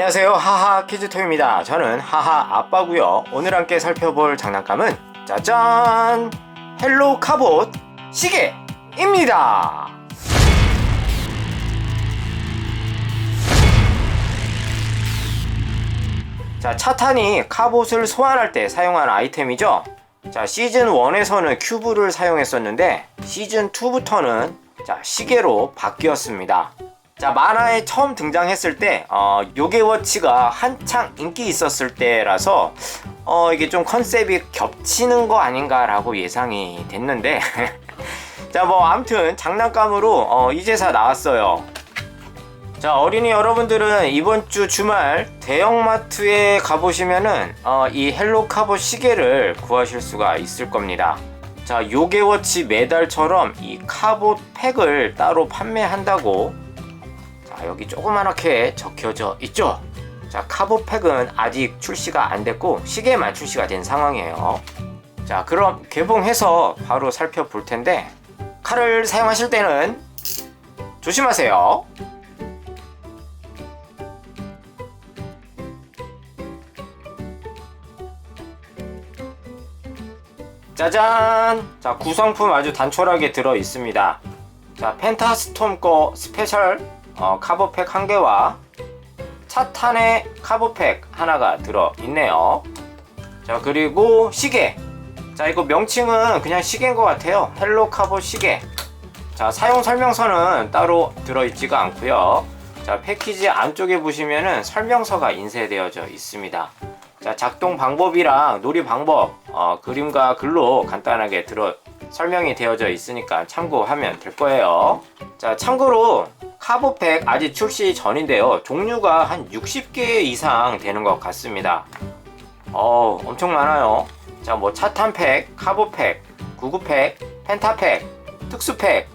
안녕하세요. 하하 키즈토입니다. 저는 하하 아빠고요. 오늘 함께 살펴볼 장난감은 짜잔! 헬로 카봇 시계입니다. 자 차탄이 카봇을 소환할 때 사용하는 아이템이죠. 자 시즌 1에서는 큐브를 사용했었는데 시즌 2부터는 자 시계로 바뀌었습니다 자 만화에 처음 등장했을 때 어, 요게워치가 한창 인기 있었을 때라서 어, 이게 좀 컨셉이 겹치는 거 아닌가라고 예상이 됐는데. 자뭐 아무튼 장난감으로 어, 이제사 나왔어요. 자 어린이 여러분들은 이번 주 주말 대형마트에 가보시면은 어, 이 헬로카봇 시계를 구하실 수가 있을 겁니다. 자 요게워치 메달처럼 이 카봇 팩을 따로 판매한다고 자 여기 조그맣게 적혀져 있죠 자 카봇 팩은 아직 출시가 안 됐고 시계만 출시가 된 상황이에요 자 그럼 개봉해서 바로 살펴볼 텐데 칼을 사용하실 때는 조심하세요 짜잔! 자, 구성품 아주 단촐하게 들어 있습니다. 자, 펜타스톰 거 스페셜 어, 카보팩 한 개와 차탄의 카보팩 하나가 들어 있네요. 자, 그리고 시계. 자, 이거 명칭은 그냥 시계인 것 같아요. 헬로 카보 시계. 자, 사용 설명서는 따로 들어 있지가 않고요. 자, 패키지 안쪽에 보시면은 설명서가 인쇄되어져 있습니다. 자, 작동 방법이랑 놀이 방법, 어, 그림과 글로 간단하게 들어 설명이 되어져 있으니까 참고하면 될 거예요. 자, 참고로 카보팩 아직 출시 전인데요. 종류가 한 60개 이상 되는 것 같습니다. 어, 엄청 많아요. 자, 뭐 차탄팩, 카보팩, 구구팩, 펜타팩, 특수팩.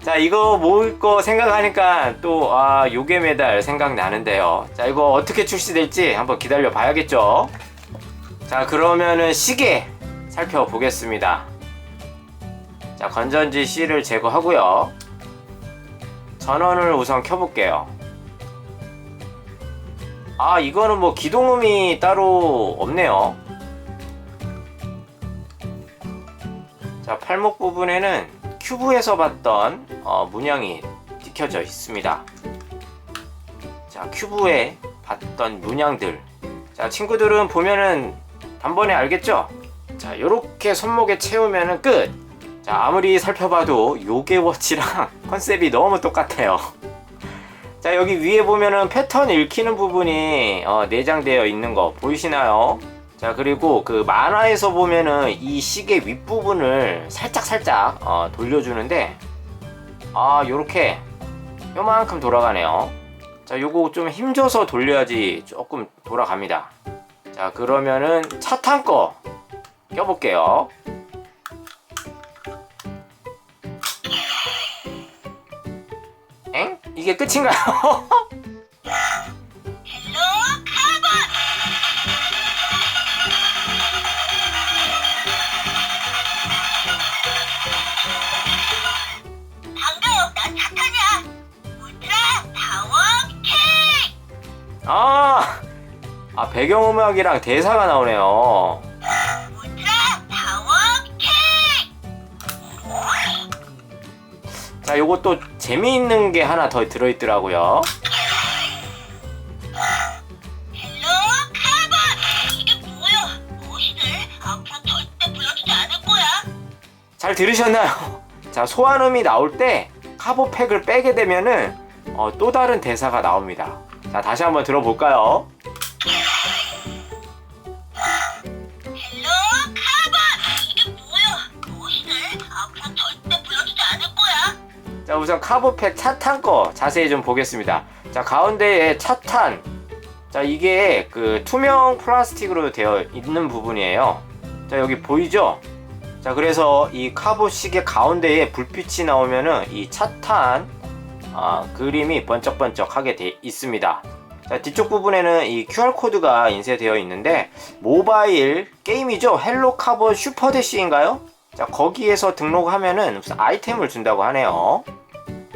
자, 이거 모을 거 생각하니까 또, 아, 요게 메달 생각나는데요. 자, 이거 어떻게 출시될지 한번 기다려 봐야겠죠? 자, 그러면은 시계 살펴보겠습니다. 자, 건전지 C를 제거하고요. 전원을 우선 켜볼게요. 아, 이거는 뭐 기동음이 따로 없네요. 자, 팔목 부분에는 큐브에서 봤던 어, 문양이 찍혀져 있습니다. 자, 큐브에 봤던 문양들. 자, 친구들은 보면은 단번에 알겠죠? 자, 요렇게 손목에 채우면은 끝! 자, 아무리 살펴봐도 요게워치랑 컨셉이 너무 똑같아요. 자, 여기 위에 보면은 패턴 읽히는 부분이 어, 내장되어 있는 거 보이시나요? 자, 그리고 그 만화에서 보면은 이 시계 윗부분을 살짝살짝 어, 돌려주는데, 아, 요렇게 요만큼 돌아가네요. 자, 요거 좀 힘줘서 돌려야지 조금 돌아갑니다. 자, 그러면은 차탄 거 껴볼게요. 이게 끝인가요? 아, 아 배경음악이랑 대사가 나오네요. 자, 요것도 재미있는 게 하나 더 들어있더라고요. 헬로 카봇 이게 뭐야 무엇이들 앞으로 절대 불러주지 않을 거야 잘 들으셨나요? 자, 소환음이 나올 때 카보팩을 빼게 되면은 어, 또 다른 대사가 나옵니다. 자, 다시 한번 들어볼까요? 자, 우선 카보팩 차탄 거 자세히 좀 보겠습니다. 자, 가운데에 차탄. 자, 이게 그 투명 플라스틱으로 되어 있는 부분이에요. 자, 여기 보이죠? 자, 그래서 이 카보 시계 가운데에 불빛이 나오면은 이 차탄 아, 그림이 번쩍번쩍하게 돼 있습니다. 자, 뒤쪽 부분에는 이 QR코드가 인쇄되어 있는데 모바일 게임이죠. 헬로 카보 슈퍼대시인가요? 자, 거기에서 등록하면은 무슨 아이템을 준다고 하네요.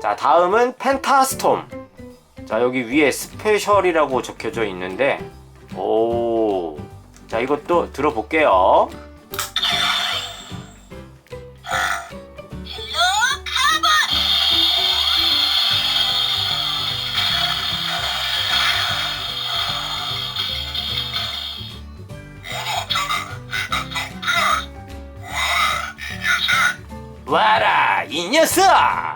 자, 다음은 펜타스톰. 자 여기 위에 스페셜이라고 적혀져 있는데 오. 자 이것도 들어볼게요. 와라 이 녀석!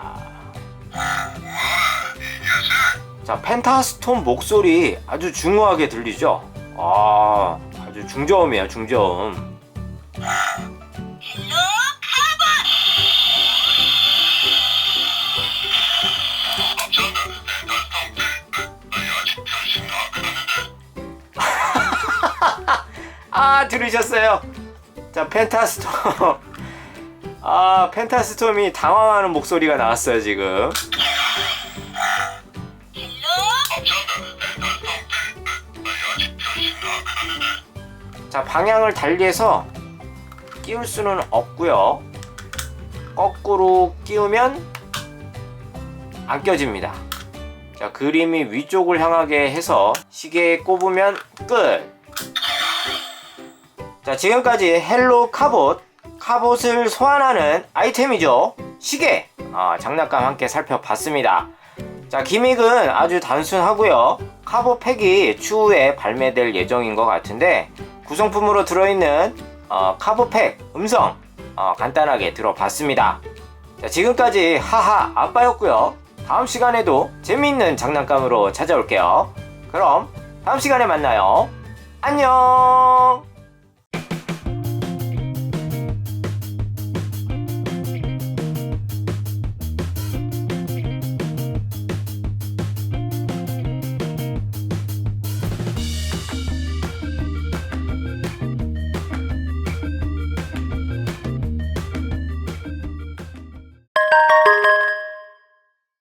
자 펜타스톰 목소리 아주 중후하게 들리죠? 아 아주 중저음이에요 중저음. 아 들으셨어요? 자 펜타스톰 아 펜타스톰이 당황하는 목소리가 나왔어요 지금 자 방향을 달리해서 끼울 수는 없고요 거꾸로 끼우면 안 껴집니다 자 그림이 위쪽을 향하게 해서 시계에 꼽으면 끝 자, 지금까지 헬로 카봇, 카봇을 소환하는 아이템이죠. 시계, 아, 장난감 함께 살펴봤습니다. 자, 기믹은 아주 단순하고요. 카봇 팩이 추후에 발매될 예정인 것 같은데 구성품으로 들어있는 어, 카봇 팩 음성 어, 간단하게 들어봤습니다. 자, 지금까지 하하 아빠였고요. 다음 시간에도 재미있는 장난감으로 찾아올게요. 그럼 다음 시간에 만나요. 안녕.